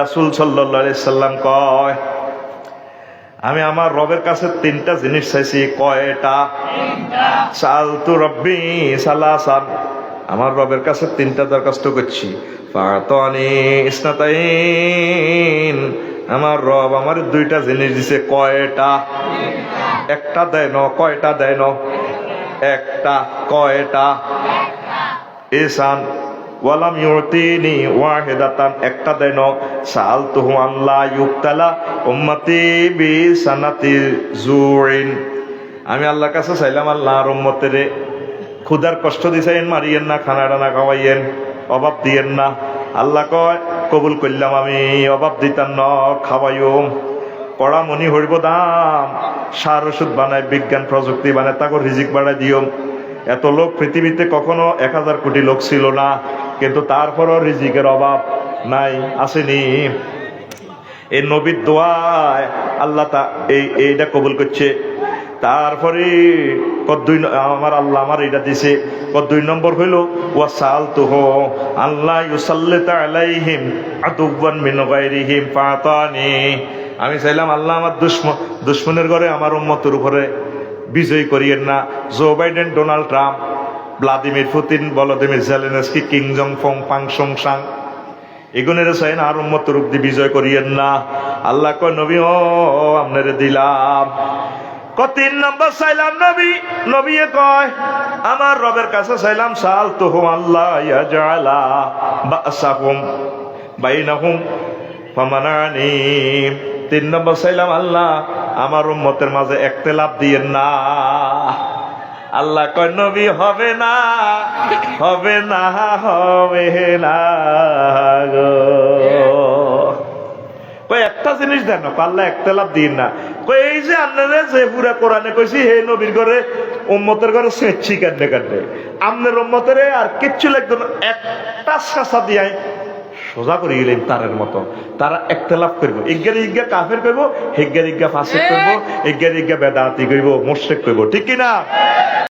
রাসুল সাল্লাহ সাল্লাম কয়, আমি আমার রবের কাছে তিনটা জিনিস চাইছি। কয়টা? সাল তু রব্বি সালাসান। আমার রবের কাছে তিনটা দরখাস্ত করছি। আমার রব আমার দুইটা জিনিস দিছে। কয়টা? একটা দেয় ন কয়টা দেয় ন একটা। কয়টা? ইসান ওয়ালাম ইউতিনি ওয়াহিদাতান, একটা দেন সাল তুহু আল্লাহ ইউক্তালা উম্মতি বি সানাতি জুরিন আমি আল্লাহর কাছে চাইলাম আল্লাহ আর উম্মতেরে ক্ষুদার কষ্ট দিছেন, মারিয়েন না, খানা টানা খাওয়াইয়েন, অভাব দিয়েন না। আল্লাহ কয়, কবুল করলাম আমি, অভাব দিতাম ন, খাওয়াইও। কড়া মনি হরিব দাম, সার ওষুধ বানায় বিজ্ঞান প্রযুক্তি বানায় তাকে রিজিক বাড়ায় দিও। এত লোক পৃথিবীতে কখনো এক হাজার কোটি লোক ছিল না। কিন্তু তারপরও রিজিকের অভাব নাই, আসেনি। এই নবীর দোয়ায় আল্লাহ তা এই এইটা কবুল করছে। তারপরে দুই আমার আল্লাহ আমার এটা দিছে। কত দুই নম্বর হইল, ওয়া সাল তুহ আল্লাহ ইউসাল্লিত আলাইহিম আতুবান মিন গায়রিহিম ফাতানি আমি চাইলাম আল্লাহ আমার দুশ্মন দুশ্মনের ঘরে আমার উম্মতের উপরে বিজয়ী করিয়েন না। Joe Biden, Donald Trump Vladimir Putin Volodymyr Zelensky king জং ফং পাং সং সাং এগুনের চাই না আর উম্মত রূপ দিয়ে বিজয় করিয়েন না। আল্লাহ কয়, নবী, ও আপনারে দিলাম। ক তিন নম্বর চাইলাম নবী নবী কয়, আমার রবের কাছে চাইলাম সাল তুহু আল্লাহ ইয়াজালা বাসাহুম, বাইনাহুম ফামানানি তিন নম্বর চাইলাম আল্লাহ, আমার উম্মতের মাঝে একতেলাপ দিয়েন না। আল্লাহ কয় নবী হবে না হবে না হবে না গো। কই একটা জিনিস দেন আল্লাহ একতেলাপ দিন না। কই এই যে আপনারা যে পুরা কোরআনে কইছি হে নবীর ঘরে উম্মতের ঘরে সেচ্ছি কাটনে কাটনে আমনের উম্মতের আর কিচ্ছু লাগতো না একটা শাসা দিয়াই সোজা করে গেলেন তারের মতো। তারা একতলাপ করব ইজ্ঞার ইজ্ঞা কাফের করব হিজ্ঞার ইজ্ঞা ফাসেক করব ইজ্ঞার ইজ্ঞা বেদাতি করব মোর্শেক করব ঠিক কিনা?